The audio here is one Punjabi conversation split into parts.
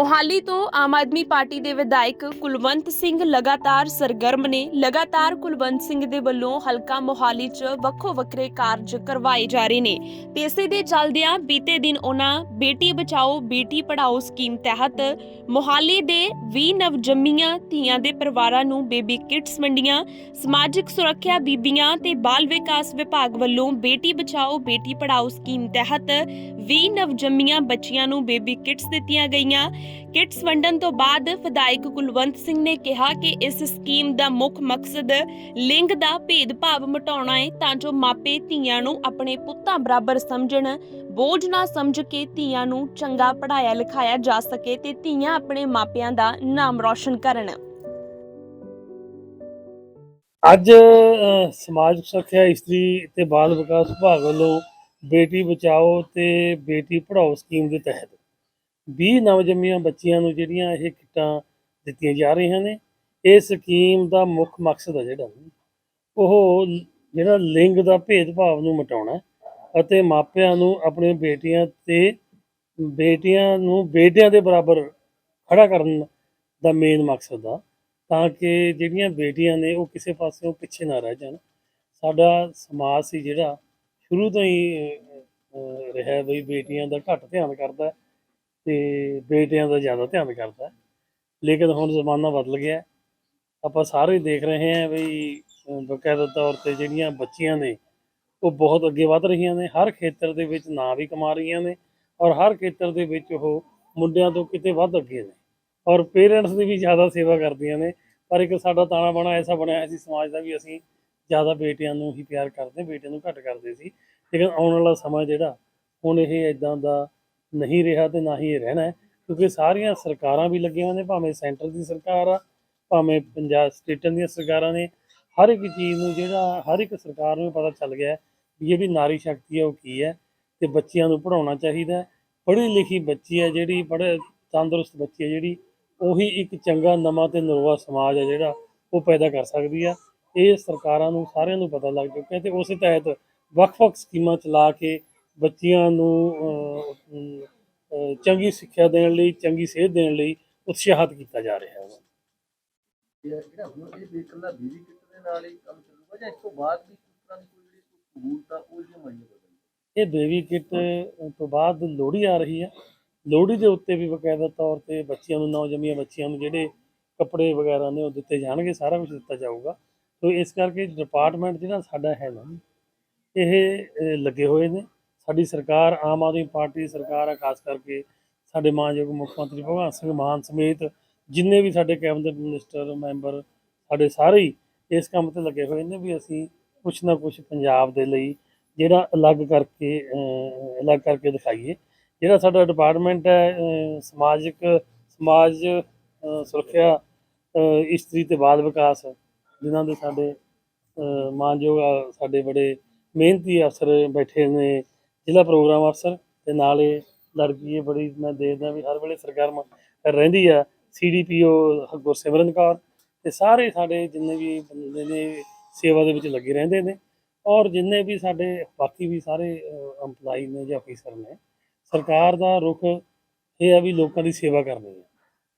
ਮੋਹਾਲੀ ਤੋਂ ਆਮ ਆਦਮੀ ਪਾਰਟੀ ਦੇ ਵਿਧਾਇਕ ਕੁਲਵੰਤ ਸਿੰਘ ਲਗਾਤਾਰ ਸਰਗਰਮ ਨੇ ਲਗਾਤਾਰ ਕੁਲਵੰਤ ਸਿੰਘ ਦੇ ਵੱਲੋਂ ਹਲਕਾ ਮੋਹਾਲੀ 'ਚ ਵੱਖੋ ਵੱਖਰੇ ਕਾਰਜ ਕਰਵਾਏ ਜਾ ਰਹੇ ਨੇ ਤੇ ਇਸੇ ਦੇ ਚੱਲਦਿਆਂ ਬੀਤੇ ਦਿਨ ਉਹਨਾਂ ਬੇਟੀ ਬਚਾਓ, ਬੇਟੀ ਪੜ੍ਹਾਓ ਸਕੀਮ ਤਹਿਤ ਮੋਹਾਲੀ ਦੇ 20 ਨਵਜੰਮੀਆਂ ਧੀਆਂ ਦੇ ਪਰਿਵਾਰਾਂ ਨੂੰ ਬੇਬੀ ਕਿਟਸ ਵੰਡੀਆਂ, ਸਮਾਜਿਕ ਸੁਰੱਖਿਆ ਬੀਬੀਆਂ ਤੇ ਬਾਲ ਵਿਕਾਸ ਵਿਭਾਗ ਵੱਲੋਂ ਬੇਟੀ ਬਚਾਓ, ਬੇਟੀ ਪੜ੍ਹਾਓ ਸਕੀਮ ਤਹਿਤ 20 ਨਵਜੰਮੀਆਂ ਬੱਚੀਆਂ ਨੂੰ ਬੇਬੀ ਕਿਟਸ ਦਿੱਤੀਆਂ ਗਈਆਂ। ਕਿਟਸ ਵੰਡਣ ਤੋਂ ਬਾਅਦ ਵਿਧਾਇਕ ਕੁਲਵੰਤ ਸਿੰਘ ਨੇ ਕਿਹਾ ਕਿ ਇਸ ਸਕੀਮ ਦਾ ਮੁੱਖ ਮਕਸਦ ਲਿੰਗ ਦਾ ਭੇਦਭਾਵ ਮਿਟਾਉਣਾ ਹੈ ਤਾਂ ਜੋ ਮਾਪੇ ਧੀਆਂ ਨੂੰ ਆਪਣੇ ਪੁੱਤਾਂ ਬਰਾਬਰ ਸਮਝਣ, ਬੋਝ ਨਾ ਸਮਝ ਕੇ ਧੀਆਂ ਨੂੰ ਚੰਗਾ ਪੜਾਇਆ ਲਿਖਾਇਆ ਜਾ ਸਕੇ ਤੇ ਧੀਆਂ ਆਪਣੇ ਮਾਪਿਆਂ ਦਾ ਨਾਮ ਰੌਸ਼ਨ ਕਰਨ। ਅੱਜ ਸਮਾਜ ਸੁਰੱਖਿਆ ਇਸਤਰੀ ਤੇ ਬਾਲ ਵਿਕਾਸ ਵਿਭਾਗ ਵੱਲੋਂ ਬੇਟੀ ਬਚਾਓ ਤੇ ਬੇਟੀ ਪੜ੍ਹਾਓ ਸਕੀਮ ਦੇ ਤਹਿਤ 20 ਨਵਜੰਮੀਆਂ ਬੱਚੀਆਂ ਨੂੰ ਜਿਹੜੀਆਂ ਇਹ ਕਿੱਟਾਂ ਦਿੱਤੀਆਂ ਜਾ ਰਹੀਆਂ ਨੇ, ਇਹ ਸਕੀਮ ਦਾ ਮੁੱਖ ਮਕਸਦ ਹੈ ਜਿਹੜਾ। ਉਹ ਜਿਹੜਾ ਲਿੰਗ ਦਾ ਭੇਦਭਾਵ ਨੂੰ ਮਿਟਾਉਣਾ ਅਤੇ ਮਾਪਿਆਂ ਨੂੰ ਆਪਣੇ ਬੇਟੀਆਂ ਤੇ ਬੇਟੀਆਂ ਨੂੰ ਬੇਟਿਆਂ ਦੇ ਬਰਾਬਰ ਖੜਾ ਕਰਨ ਦਾ ਮੇਨ ਮਕਸਦ ਆ, ਤਾਂ ਕਿ ਜਿਹੜੀਆਂ ਬੇਟੀਆਂ ਨੇ ਉਹ ਕਿਸੇ ਪਾਸਿਓਂ ਪਿੱਛੇ ਨਾ ਰਹਿ ਜਾਣ। ਸਾਡਾ ਸਮਾਜ ਸੀ ਜਿਹੜਾ ਸ਼ੁਰੂ ਤੋਂ ਹੀ ਰਿਹਾ ਬਈ ਬੇਟੀਆਂ ਦਾ ਘੱਟ ਧਿਆਨ ਕਰਦਾ ਤੇ ਬੇਟਿਆਂ ਦਾ ਜ਼ਿਆਦਾ ਧਿਆਨ ਕਰਦਾ ਹੈ। ਲੇਕਿਨ ਹੁਣ ਜ਼ਮਾਨਾ ਬਦਲ ਗਿਆ ਆਪਾਂ ਸਾਰੇ ਦੇਖ ਰਹੇ ਹਾਂ ਵੀ ਬਕਾਇਦਾ ਤੌਰ ਤੇ ਜਿਹੜੀਆਂ ਬੱਚੀਆਂ ਨੇ, ਉਹ ਬਹੁਤ ਅੱਗੇ ਵਧ ਰਹੀਆਂ ਨੇ। ਹਰ ਖੇਤਰ ਦੇ ਵਿੱਚ ਨਾਂ ਵੀ ਕਮਾ ਰਹੀਆਂ ਨੇ ਔਰ ਹਰ ਖੇਤਰ ਦੇ ਵਿੱਚ ਉਹ ਮੁੰਡਿਆਂ ਤੋਂ ਕਿਤੇ ਵੱਧ ਅੱਗੇ ਨੇ ਔਰ ਪੇਰੈਂਟਸ ਦੀ ਵੀ ਜ਼ਿਆਦਾ ਸੇਵਾ ਕਰਦੀਆਂ ਨੇ। ਪਰ ਇੱਕ ਸਾਡਾ ਤਾਣਾ ਬਾਣਾ ਐਸਾ ਬਣਿਆ ਹੋਇਆ ਸੀ ਸਮਾਜ ਦਾ ਵੀ ਅਸੀਂ ਜ਼ਿਆਦਾ ਬੇਟਿਆਂ ਨੂੰ ਹੀ ਪਿਆਰ ਕਰਦੇ, ਬੇਟਿਆਂ ਨੂੰ ਘੱਟ ਕਰਦੇ ਸੀ। ਲੇਕਿਨ ਆਉਣ ਵਾਲਾ ਸਮਾਂ ਜਿਹੜਾ, ਹੁਣ ਇਹ ਇਦਾਂ ਦਾ ਨਹੀਂ ਰਿਹਾ ਤੇ ਨਾ ਹੀ ਇਹ ਰਹਿਣਾ ਹੈ, ਕਿਉਂਕਿ ਸਾਰੀਆਂ ਸਰਕਾਰਾਂ ਵੀ ਲੱਗੀਆਂ ਨੇ, ਭਾਵੇਂ ਸੈਂਟਰ ਦੀ ਸਰਕਾਰ ਆ, ਭਾਵੇਂ ਪੰਜਾਬ ਸਟੇਟਾਂ ਦੀਆਂ ਸਰਕਾਰਾਂ ਨੇ, ਹਰ ਇੱਕ ਚੀਜ਼ ਨੂੰ ਜਿਹੜਾ, ਹਰ ਇੱਕ ਸਰਕਾਰ ਨੂੰ ਪਤਾ ਚੱਲ ਗਿਆ ਵੀ ਜਿਹੜੀ ਨਾਰੀ ਸ਼ਕਤੀ ਹੈ, ਉਹ ਕੀ ਹੈ, ਤੇ ਬੱਚਿਆਂ ਨੂੰ ਪੜਾਉਣਾ ਚਾਹੀਦਾ ਪੜ੍ਹੀ ਲਿਖੀ ਬੱਚੀ ਹੈ ਜਿਹੜੀ, ਪੜ੍ਹੇ, ਤੰਦਰੁਸਤ ਬੱਚੀ ਹੈ ਜਿਹੜੀ, ਉਹੀ ਇੱਕ ਚੰਗਾ ਨਵਾਂ ਤੇ ਨਰਵਾ ਸਮਾਜ ਹੈ ਜਿਹੜਾ ਉਹ ਪੈਦਾ ਕਰ ਸਕਦੀ ਆ ਇਹ ਸਰਕਾਰਾਂ ਨੂੰ ਸਾਰਿਆਂ ਨੂੰ ਪਤਾ ਲੱਗ ਚੁੱਕਿਆ ਤੇ ਉਸੇ ਤਹਿਤ ਵੱਖ-ਵੱਖ ਸਕੀਮਾਂ ਚਲਾ ਕੇ ਬੱਚੀਆਂ ਨੂੰ ਚੰਗੀ ਸਿੱਖਿਆ ਦੇਣ ਲਈ ਚੰਗੀ ਸਿਹਤ ਦੇਣ ਲਈ ਉਤਸ਼ਾਹਿਤ ਕੀਤਾ ਜਾ ਰਿਹਾ ਹੈ। ਇਹ ਜਿਹੜਾ ਹੁਣ ਇਹ ਵਹੀਕਲ ਦਾ ਬੀਵੀ ਕਿੱਟ ਦੇ ਨਾਲ ਹੀ ਕੰਮ ਚੱਲੂਗਾ ਜਾਂ ਇਸ ਤੋਂ ਬਾਅਦ ਵੀ ਕਿਸ ਤਰ੍ਹਾਂ ਦੀ ਕੋਈ ਜਿਹੜੀ ਕੋਈ ਸਹੂਲਤ ਆ ਉਹ ਜਿਹੜੀਆਂ ਮੁਹੱਈਆ ਕਰਵਾਈ ਇਹ ਬੇਬੀ ਕਿਟ ਤੋਂ ਬਾਅਦ ਲੋਹੜੀ ਆ ਰਹੀ ਹੈ ਲੋਹੜੀ ਦੇ ਉੱਤੇ ਵੀ ਬਕਾਇਦਾ ਤੌਰ ਤੇ ਬੱਚਿਆਂ ਨੂੰ ਨੌਜੰਮੀਆਂ ਬੱਚਿਆਂ ਨੂੰ ਜਿਹੜੇ ਕੱਪੜੇ ਵਗੈਰਾ ਨੇ ਉਹ ਦਿੱਤੇ ਜਾਣਗੇ ਸਾਰਾ ਕੁਝ ਦਿੱਤਾ ਜਾਊਗਾ। ਸੋ ਇਸ ਕਰਕੇ ਡਿਪਾਰਟਮੈਂਟ ਜਿਹੜਾ ਸਾਡਾ ਹੈ ਨਾ ਇਹ ਲੱਗੇ ਹੋਏ ਨੇ। ਸਾਡੀ ਸਰਕਾਰ, ਆਮ ਆਦਮੀ ਪਾਰਟੀ ਦੀ ਸਰਕਾਰ ਆ, ਖਾਸ ਕਰਕੇ ਸਾਡੇ ਮਾਨਯੋਗ ਮੁੱਖ ਮੰਤਰੀ ਭਗਵੰਤ ਸਿੰਘ ਮਾਨ ਸਮੇਤ ਜਿੰਨੇ ਵੀ ਸਾਡੇ ਕੈਬਨਿਟ ਮਿਨਿਸਟਰ, ਮੈਂਬਰ ਸਾਡੇ ਸਾਰੇ ਹੀ ਇਸ ਕੰਮ ਤੇ ਲੱਗੇ ਹੋਏ ਨੇ ਵੀ ਅਸੀਂ ਕੁਛ ਨਾ ਕੁਛ ਪੰਜਾਬ ਦੇ ਲਈ ਜਿਹੜਾ ਅਲੱਗ ਕਰਕੇ ਅਲੱਗ ਕਰਕੇ ਦਿਖਾਈਏ। ਜਿਹੜਾ ਸਾਡਾ ਡਿਪਾਰਟਮੈਂਟ ਹੈ ਸਮਾਜਿਕ, ਸਮਾਜ ਸੁਰੱਖਿਆ ਇਸਤਰੀ ਤੇ ਬਾਲ ਵਿਕਾਸ, ਜਿਨ੍ਹਾਂ ਦੇ ਸਾਡੇ ਮਾਨਯੋਗ, ਸਾਡੇ ਬੜੇ ਮਿਹਨਤੀ ਅਫਸਰ ਬੈਠੇ ਨੇ ਜ਼ਿਲ੍ਹਾ ਪ੍ਰੋਗਰਾਮ ਅਫਸਰ ਤੇ ਨਾਲੇ ਲੜਕੀ ਇਹ ਬੜੀ ਮੈਂ ਦੇਖਦਾ ਵੀ ਹਰ ਵੇਲੇ ਸਰਗਰਮ ਰਹਿੰਦੀ ਆ ਸੀਡੀਪੀਓ ਗੁਰਸਿਮਰਨ ਕੌਰ ਤੇ ਸਾਰੇ ਸਾਡੇ ਜਿੰਨੇ ਵੀ ਬੰਦੇ ਨੇ ਸੇਵਾ ਦੇ ਵਿੱਚ ਲੱਗੇ ਰਹਿੰਦੇ ਨੇ ਔਰ ਜਿੰਨੇ ਵੀ ਸਾਡੇ ਬਾਕੀ ਵੀ ਸਾਰੇ EMPLOYE ਨੇ ਜਾਂ ਅਫੀਸਰ ਨੇ, ਸਰਕਾਰ ਦਾ ਰੁਖ ਇਹ ਆ ਵੀ ਲੋਕਾਂ ਦੀ ਸੇਵਾ ਕਰਨੀ ਹੈ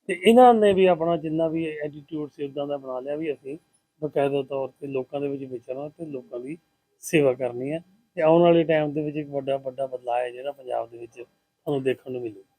ਤੇ ਇਹਨਾਂ ਨੇ ਵੀ ਆਪਣਾ ਜਿੰਨਾ ਵੀ ਐਟੀਟਿਊਡ ਸੀ ਉਦਾਂ ਦਾ ਬਣਾ ਲਿਆ ਵੀ ਅਸੀਂ ਬਕਾਇਦਾ ਤੌਰ ਤੇ ਲੋਕਾਂ ਦੇ ਵਿੱਚ ਵਿਚਰਨਾ ਤੇ ਲੋਕਾਂ ਦੀ ਸੇਵਾ ਕਰਨੀ ਹੈ ਤੇ ਆਉਣ ਵਾਲੇ ਟਾਈਮ ਦੇ ਵਿੱਚ ਇੱਕ ਵੱਡਾ ਵੱਡਾ ਬਦਲਾਅ ਹੈ ਜਿਹੜਾ ਪੰਜਾਬ ਦੇ ਵਿੱਚ ਤੁਹਾਨੂੰ ਦੇਖਣ ਨੂੰ ਮਿਲੂ।